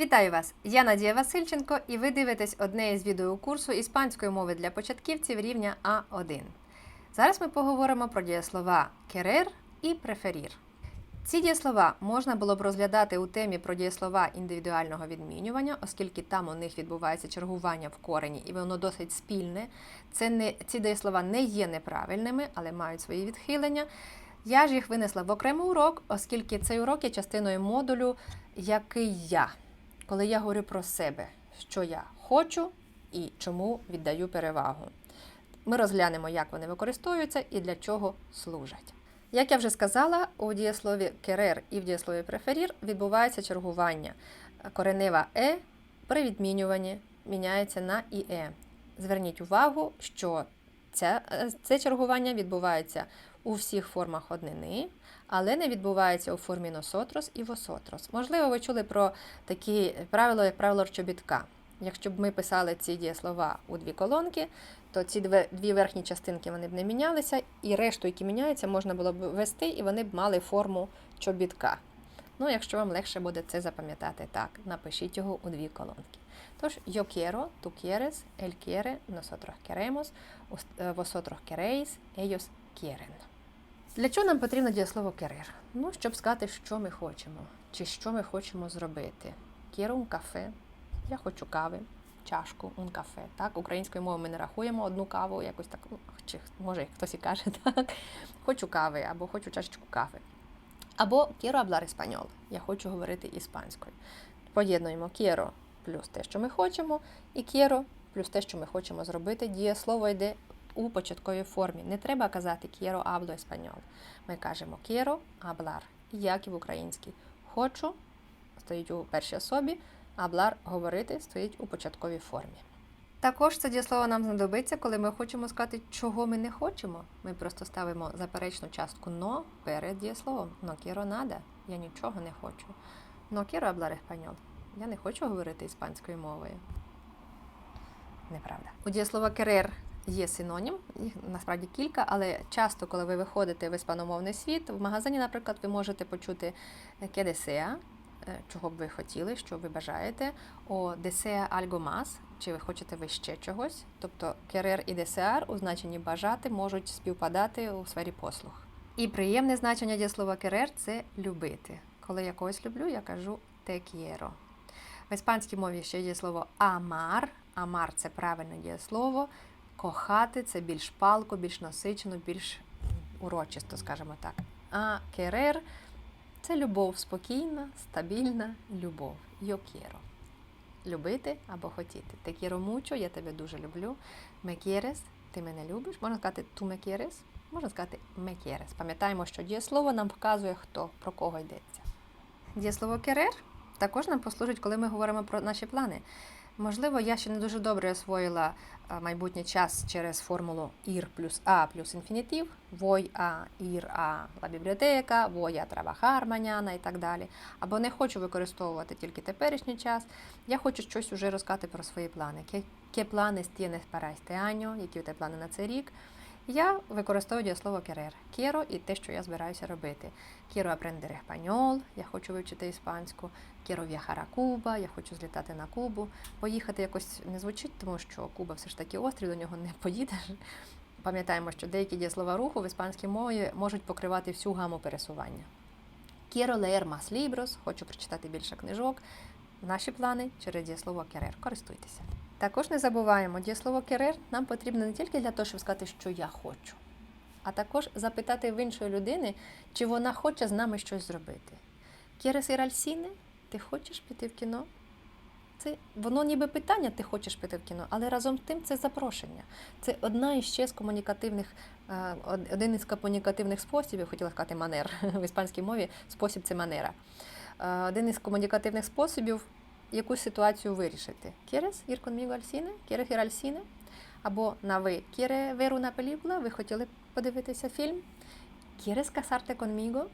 Вітаю вас! Я Надія Васильченко, і ви дивитесь одне із відеокурсу іспанської мови для початківців рівня А1. Зараз ми поговоримо про дієслова керер і преферір. Ці дієслова можна було б розглядати у темі про дієслова індивідуального відмінювання, оскільки там у них відбувається чергування в корені, і воно досить спільне. Це не, ці дієслова не є неправильними, але мають свої відхилення. Я ж їх винесла в окремий урок, оскільки цей урок є частиною модулю Який я, коли я говорю про себе, що я хочу і чому віддаю перевагу. Ми розглянемо, як вони використовуються і для чого служать. Як я вже сказала, у дієслові керер і в дієслові преферір відбувається чергування. Коренева е при відмінюванні міняється на іе. Зверніть увагу, що це, це чергування відбувається у всіх формах однини, але не відбувається у формі носотрос і восотрос. Можливо, ви чули про такі правила, як правило чобітка. Якщо б ми писали ці дієслова у дві колонки, то ці дві, верхні частинки вони б не мінялися, і решту, які міняються, можна було б ввести, і вони б мали форму чобітка. Ну, якщо вам легше буде це запам'ятати так, напишіть його у дві колонки. Тож, yo quiero, tú quieres, él quiere, nosotros queremos, vosotros queréis, ellos. Для чого нам потрібно дієслово querer? Ну, щоб сказати, що ми хочемо, чи що ми хочемо зробити. Un café, я хочу кави, чашку, un café. Так, українською мовою ми не рахуємо одну каву, якось так, ну, чи може хтось і каже, так. Хочу кави або хочу чашечку кави. Або quiero hablar español, я хочу говорити іспанською. Поєднуємо quiero плюс те, що ми хочемо, і quiero плюс те, що ми хочемо зробити. Дієслово йде у початковій формі. Не треба казати quiero hablo español. Ми кажемо quiero hablar, як і в українській. Хочу стоїть у першій особі, hablar – говорити стоїть у початковій формі. Також це дієслово нам знадобиться, коли ми хочемо сказати, чого ми не хочемо. Ми просто ставимо заперечну частку но перед дієсловом. No quiero nada. Я нічого не хочу. No quiero hablar español. Я не хочу говорити іспанською мовою. Неправда. У дієслова querer є синонім, їх насправді кілька, але часто, коли ви виходите в іспаномовний світ, в магазині, наприклад, ви можете почути desea, чого б ви хотіли, що ви бажаєте, о desea algo más, чи ви хочете ви ще чогось. Тобто querer і desear у значенні бажати можуть співпадати у сфері послуг. І приємне значення дієслова querer – це любити. Коли я когось люблю, я кажу te quiero. В іспанській мові ще є слово amar. Amar – це правильне дієслово. Кохати це більш палко, більш насичено, більш урочисто, скажімо так. А querer – це любов спокійна, стабільна любов. Quiero. Любити або хотіти. Quiero mucho, я тебе дуже люблю. Quieres, ти мене любиш. Можна сказати tu me quieres, можна сказати me quieres. Пам'ятаємо, що дієслово нам показує, хто, про кого йдеться. Дієслово querer також нам послужить, коли ми говоримо про наші плани. Можливо, я ще не дуже добре освоїла майбутній час через формулу ir плюс a плюс інфінітив, voy a ir a la бібліотека, voy a trabajar mañana і так далі. Або не хочу використовувати тільки теперішній час. Я хочу щось уже розказати про свої плани. Які плани стіни para este? Які у тебе плани на цей рік? Я використовую дієслово querer. Quiero і те, що я збираюся робити. Quiero aprender español, я хочу вивчити іспанську. Quiero a Cuba, я хочу злітати на Кубу. Поїхати якось не звучить, тому що Куба все ж таки острів, до нього не поїдеш. Пам'ятаємо, що деякі дієслова руху в іспанській мові можуть покривати всю гаму пересування. Quiero leer más libros, хочу прочитати більше книжок. Наші плани через дієслово querer. Користуйтеся. Також не забуваємо, дієслово querer нам потрібно не тільки для того, щоб сказати, що я хочу, а також запитати в іншої людини, чи вона хоче з нами щось зробити. ¿Quieres ir al? Ти хочеш піти в кіно? Це воно ніби питання, ти хочеш піти в кіно, але разом з тим це запрошення. Це одна із ще з комунікативних, один із комунікативних способів, хотіла сказати манер в іспанській мові, спосіб це манера. Один із комунікативних способів якусь ситуацію вирішити. ¿Quieres ir conmigo al cine? Або на ви ¿Quiere ver una? Ви хотіли подивитися фільм? ¿Quieres casarte conmigo?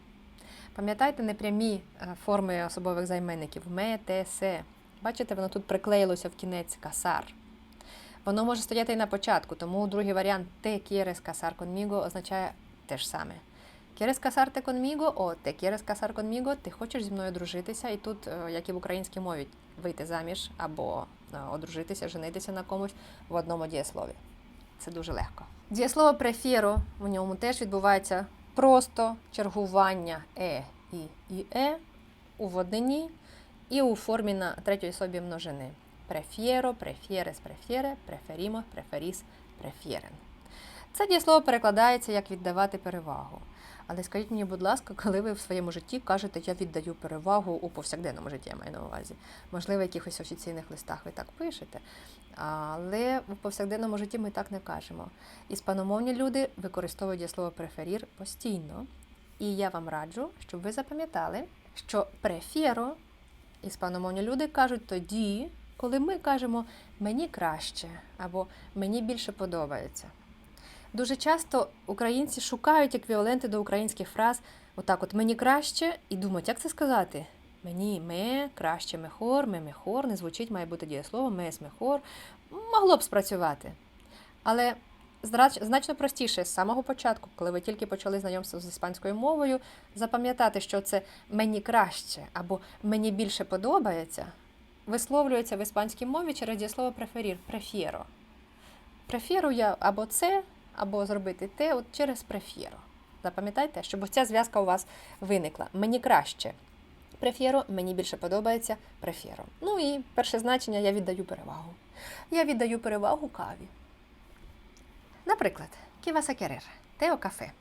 Пам'ятайте непрямі форми особових займенників ме, те, се. Бачите, воно тут приклеїлося в кінець касар. Воно може стояти і на початку, тому другий варіант те quieres casar conmigo означає те ж саме. Quieres casarte conmigo? О, te quieres casar conmigo? Ти хочеш зі мною дружитися? І тут, е, як і в українській мові, вийти заміж або е, одружитися, женитися на комусь в одному дієслові. Це дуже легко. Дієслово префіро у ньому теж відбувається просто чергування е і і е у воднині і у формі на третій особі множини. Префєро, префєрес, префєре, преферімо, преферіс, префєрен. Це дієслово перекладається як віддавати перевагу. Але скажіть мені, будь ласка, коли ви в своєму житті кажете, я віддаю перевагу у повсякденному житті, я маю на увазі. Можливо, в якихось офіційних листах ви так пишете. Але в повсякденному житті ми так не кажемо. Іспаномовні люди використовують дієслово преферір постійно. І я вам раджу, щоб ви запам'ятали, що префєро іспаномовні люди кажуть тоді, коли ми кажемо мені краще або мені більше подобається. Дуже часто українці шукають еквіваленти до українських фраз отак от мені краще і думають, як це сказати? Мені ме, краще мехор, ме мехор, не звучить, має бути дієслово, мес мехор. Могло б спрацювати. Але значно простіше з самого початку, коли ви тільки почали знайомство з іспанською мовою, запам'ятати, що це мені краще або мені більше подобається, висловлюється в іспанській мові через дієслово преферір, префєро. Префєру я або це, або зробити те от через префєро. Запам'ятайте, щоб ця зв'язка у вас виникла. Мені краще. Префєро, мені більше подобається префєро. Ну і перше значення я віддаю перевагу. Я віддаю перевагу каві. Наприклад, ківаса керер, тео кафе.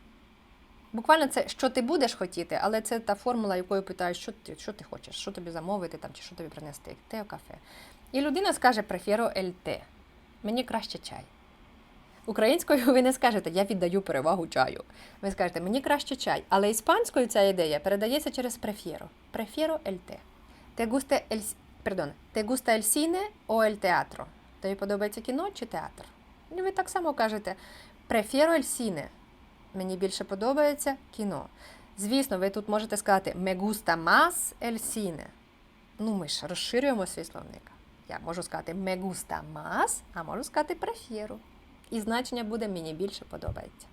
Буквально це що ти будеш хотіти, але це та формула, якою питають, що ти, що ти хочеш, що тобі замовити там, чи що тобі принести. Тео кафе. І людина скаже префєро ель. Мені краще чай. Українською ви не скажете я віддаю перевагу чаю. Ви скажете мені краще чай. Але іспанською ця ідея передається через префєро. Префєро ель те. Gusta el cine o el teatro? Тобі подобається кіно чи театр? І ви так само кажете prefiero el cine. Мені більше подобається кіно. Звісно, ви тут можете сказати me gusta más el cine. Ну, ми ж розширюємо свій словник. Я можу сказати me gusta más, а можу сказати prefiero. І значення буде мені більше подобається.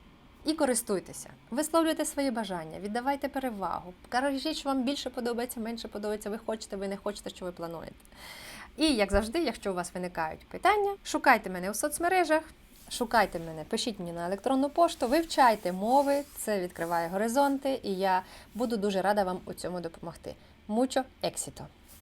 І користуйтеся, висловлюйте свої бажання, віддавайте перевагу. Кажіть, що вам більше подобається, менше подобається, ви хочете, ви не хочете, що ви плануєте. І, як завжди, якщо у вас виникають питання, шукайте мене у соцмережах, шукайте мене, пишіть мені на електронну пошту, вивчайте мови, це відкриває горизонти, і я буду дуже рада вам у цьому допомогти. Мучо ексіто!